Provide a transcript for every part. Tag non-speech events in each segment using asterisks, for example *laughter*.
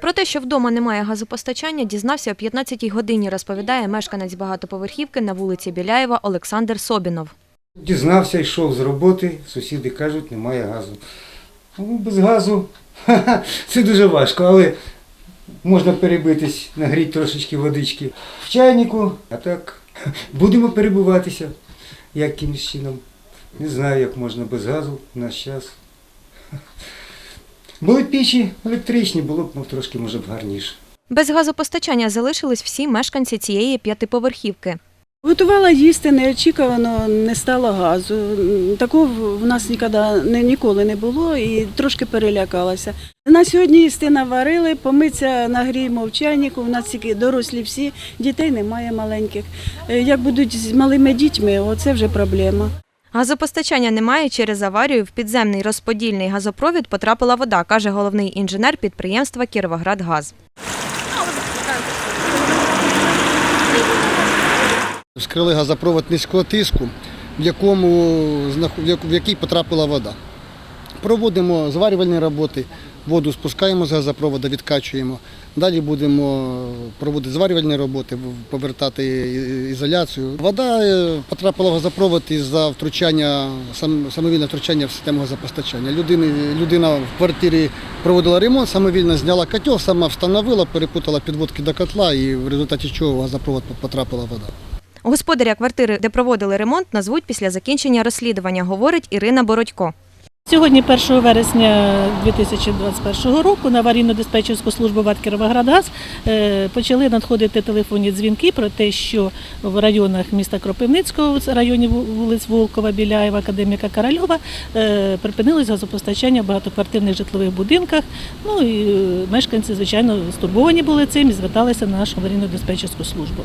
Про те, що вдома немає газопостачання, дізнався о 15-й годині, розповідає мешканець багатоповерхівки на вулиці Біляєва Олександр Собінов. Дізнався, йшов з роботи, сусіди кажуть, немає газу. Ну, без газу *laughs* це дуже важко, але можна перебитись, нагріти трошечки водички в чайнику, а так *laughs* будемо перебуватися якимось чином. Не знаю, як можна без газу в наш час. Були печі електричні, було б ну, трошки, може б, гарніше. Без газопостачання залишились всі мешканці цієї п'ятиповерхівки. Готувала їсти, неочікувано не стало газу. Такого в нас ніколи, не, ніколи не було і трошки перелякалася. На сьогодні їсти наварили, помитися нагріємо в чайнику, у нас тільки дорослі всі, дітей немає маленьких. Е, Як будуть з малими дітьми, оце вже проблема. Газопостачання немає через аварію. В підземний розподільний газопровід потрапила вода, каже головний інженер підприємства Кіровоградгаз. Вскрили газопровод низького тиску, в, якому, який потрапила вода. Проводимо зварювальні роботи, воду спускаємо з газопроводу, відкачуємо. Далі будемо проводити зварювальні роботи, повертати ізоляцію. Вода е, потрапила в газопровод із-за втручання, самовільне втручання в систему газопостачання. Людини, людина в квартирі проводила ремонт, самовільно зняла котел, сама встановила, перепутала підводки до котла і в результаті чого в газопровод потрапила вода. Господаря квартири, де проводили ремонт, назвуть після закінчення розслідування, говорить Ірина Бородько. Сьогодні, 1 вересня 2021 року, на аварійно-диспетчерську службу ВАТ «Кіровоградгаз» е, почали надходити телефонні дзвінки про те, що в районах міста Кропивницького, в районі вулиць Волкова, Біляєва, Академіка Корольова, е, припинилось газопостачання в багатоквартирних житлових будинках. Ну і е, мешканці, звичайно, стурбовані були цим і зверталися на нашу аварійно-диспетчерську службу.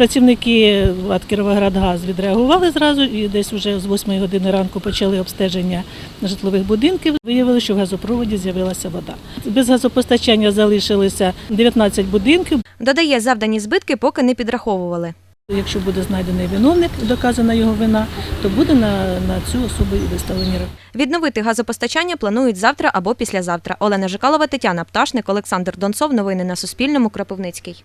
Працівники ВАТ «Кіровоградгаз» відреагували зразу і десь вже з 8 години ранку почали обстеження житлових будинків. Виявили, що в газопроводі з'явилася вода. Без газопостачання залишилися 19 будинків. Додає, завдані збитки поки не підраховували. Якщо буде знайдений виновник, доказана його вина, то буде на, на цю особу і виставлені рахунки. Відновити газопостачання планують завтра або післязавтра. Олена Жикалова, Тетяна Пташник, Олександр Донцов. Новини на Суспільному. Кропивницький.